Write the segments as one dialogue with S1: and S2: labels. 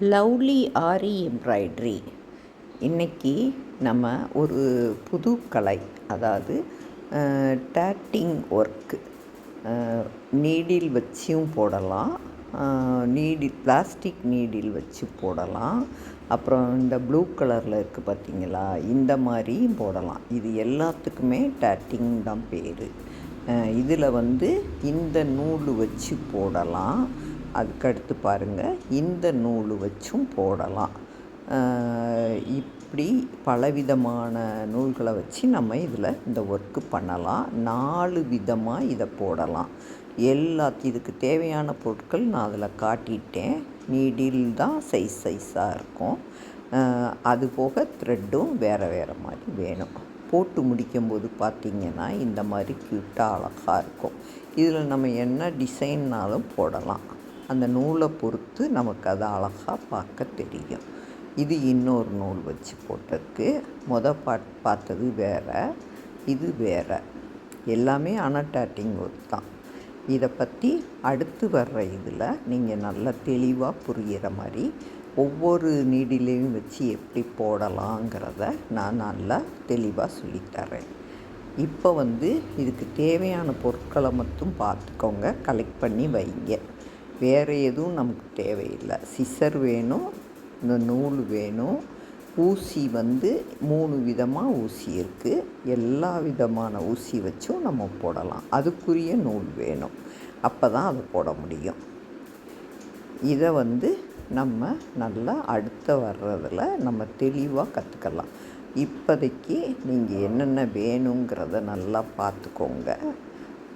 S1: Lovely ஆரி embroidery இன்றைக்கி நம்ம ஒரு புது கலை அதாவது டேட்டிங் ஒர்க்கு நீடில் வச்சும் போடலாம். நீடில் பிளாஸ்டிக் நீடில் வச்சு போடலாம். அப்புறம் இந்த ப்ளூ கலரில் இருக்குது பார்த்தீங்களா இந்த மாதிரியும் போடலாம். இது எல்லாத்துக்குமே டேட்டிங் தான் பேர். இதில் வந்து இந்த நூல் வச்சு போடலாம். அதுக்கடுத்து பாருங்கள் இந்த நூல் வச்சும் போடலாம். இப்படி பலவிதமான நூல்களை வச்சு நம்ம இதில் இந்த ஒர்க்கு பண்ணலாம். நாலு விதமாக இதை போடலாம். எல்லா இதுக்கு தேவையான பொருட்கள் நான் அதில் காட்டிட்டேன். நீடில் தான் சைஸ் சைஸாக இருக்கும். அது போக த்ரெட்டும் வேறு வேறு மாதிரி வேணும். போட்டு முடிக்கும்போது பார்த்திங்கன்னா இந்த மாதிரி க்யூட்டாக அழகாக இருக்கும். இதில் நம்ம என்ன டிசைன்னாலும் போடலாம். அந்த நூலை பொறுத்து நமக்கு அது அழகாக பார்க்க தெரியும். இது இன்னொரு நூல் வச்சு போட்டதுக்கு மொத பாட் பார்த்தது வேறு இது வேறு. எல்லாமே அனடாட்டிங் ஒர்க் தான். இதை பற்றி அடுத்து வர்ற இதில் நீங்கள் நல்லா தெளிவாக புரிகிற மாதிரி ஒவ்வொரு நீடிலையும் வச்சு எப்படி போடலாங்கிறத நான் நல்லா தெளிவாக சொல்லித்தரேன். இப்போ வந்து இதுக்கு தேவையான பொருட்களை மட்டும் பார்த்துக்கோங்க. கலெக்ட் பண்ணி வைங்க. வேறு எதுவும் நமக்கு தேவையில்லை. சிசர் வேணும் இந்த நூல் வேணும் ஊசி வந்து மூணு விதமாக ஊசி இருக்குது எல்லா விதமான ஊசி வச்சும் நம்ம போடலாம். அதுக்குரிய நூல் வேணும். அப்போ தான் அதை போட முடியும். இதை வந்து நம்ம நல்லா அடுத்த வர்றதில் நம்ம தெளிவாக கற்றுக்கலாம் இப்போதைக்கு நீங்கள் என்னென்ன வேணுங்கிறத நல்லா பார்த்துக்கோங்க.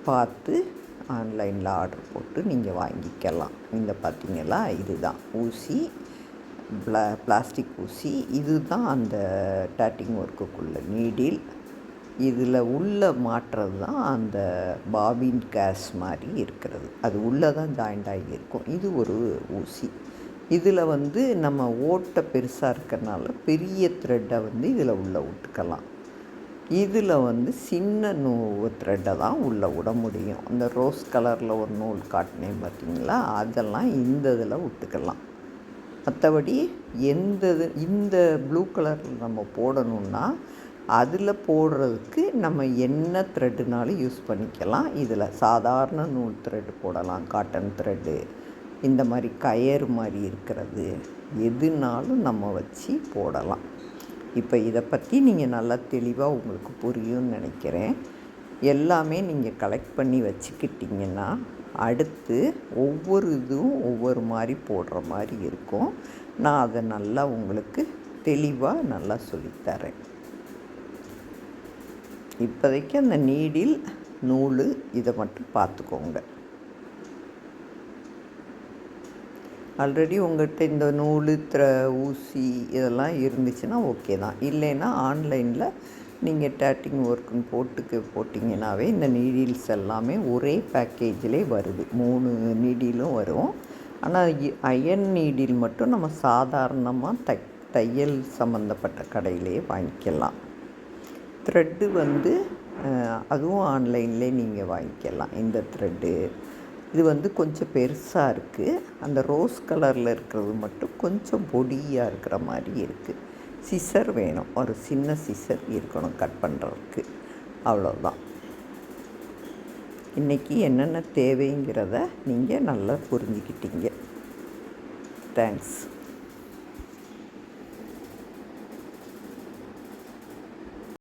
S1: பார்த்து ஆன்லைனில் ஆர்டர் போட்டு நீங்கள் வாங்கிக்கலாம். இந்த பார்த்தீங்களா? இதுதான். ஊசி ப்ளா பிளாஸ்டிக் ஊசி. இது தான் அந்த டேட்டிங் ஒர்க்குக்குள்ள நீடில். இதில் உள்ளே மாட்டுறது தான் அந்த பாபின் கேஸ் மாதிரி இருக்கிறது. அது உள்ளே தான் ஜாயிண்ட் ஆகி இருக்கும் இது ஒரு ஊசி. இதில் வந்து நம்ம ஓட்டை பெருசாக இருக்கிறனால பெரிய த்ரெட்டை வந்து இதில் உள்ளே விட்டுக்கலாம் இதில் வந்து சின்ன நூ த்ரெட்டை தான் உள்ளே விட முடியும். அந்த ரோஸ் கலரில் ஒரு நூல் காட்டினேன் பார்த்தீங்களா? அதெல்லாம் இந்த இதில் விட்டுக்கலாம். மற்றபடி எந்த இது இந்த ப்ளூ கலரில் நம்ம போடணுன்னா அதில் போடுறதுக்கு நம்ம என்ன த்ரெட்டுனாலும் யூஸ் பண்ணிக்கலாம். இதில் சாதாரண நூல் த்ரெட்டு போடலாம். காட்டன் த்ரெட்டு இந்த மாதிரி கயர் மாதிரி இருக்கிறது எதுனாலும் நம்ம வச்சு போடலாம். இப்போ இதை பற்றி நீங்கள் நல்லா தெளிவாக உங்களுக்கு புரியும்னு நினைக்கிறேன். எல்லாமே நீங்கள் கலெக்ட் பண்ணி வச்சுக்கிட்டிங்கன்னா அடுத்து ஒவ்வொரு இதுவும் ஒவ்வொரு மாதிரி போடுற மாதிரி இருக்கும். நான் அதை நல்லா உங்களுக்கு தெளிவாக நல்லா சொல்லித்தரேன். இப்போதைக்கு அந்த நீடில் நூல் இதை மட்டும் பார்த்துக்கோங்க. ஆல்ரெடி உங்கள்கிட்ட இந்த நூல் திர ஊசி இதெல்லாம் இருந்துச்சுன்னா ஓகே தான். இல்லைன்னா ஆன்லைனில் நீங்கள் டேட்டிங் ஒர்க்குன்னு போட்டுக்கு போட்டிங்கனாவே இந்த நீடில்ஸ் எல்லாமே ஒரே பேக்கேஜிலே வருது. மூணு நீடிலும் வரும். ஆனால் அயன் நீடில் மட்டும் நம்ம சாதாரணமாக தை தையல் சம்மந்தப்பட்ட கடையிலே வாங்கிக்கலாம். த்ரெட்டு வந்து அதுவும் ஆன்லைன்லேயே நீங்கள் வாங்கிக்கலாம். இந்த த்ரெட்டு இது வந்து கொஞ்சம் பெருசாக இருக்குது அந்த ரோஸ் கலரில் இருக்கிறது மட்டும் கொஞ்சம் பொடியாக இருக்கிற மாதிரி இருக்குது சிசர் வேணும். ஒரு சின்ன சிசர் இருக்கணும் கட் பண்ணுறதுக்கு அவ்வளோதான் இன்றைக்கி என்னென்ன தேவைங்கிறத நீங்கள் நல்லா புரிஞ்சுக்கிட்டீங்க. தேங்க்ஸ்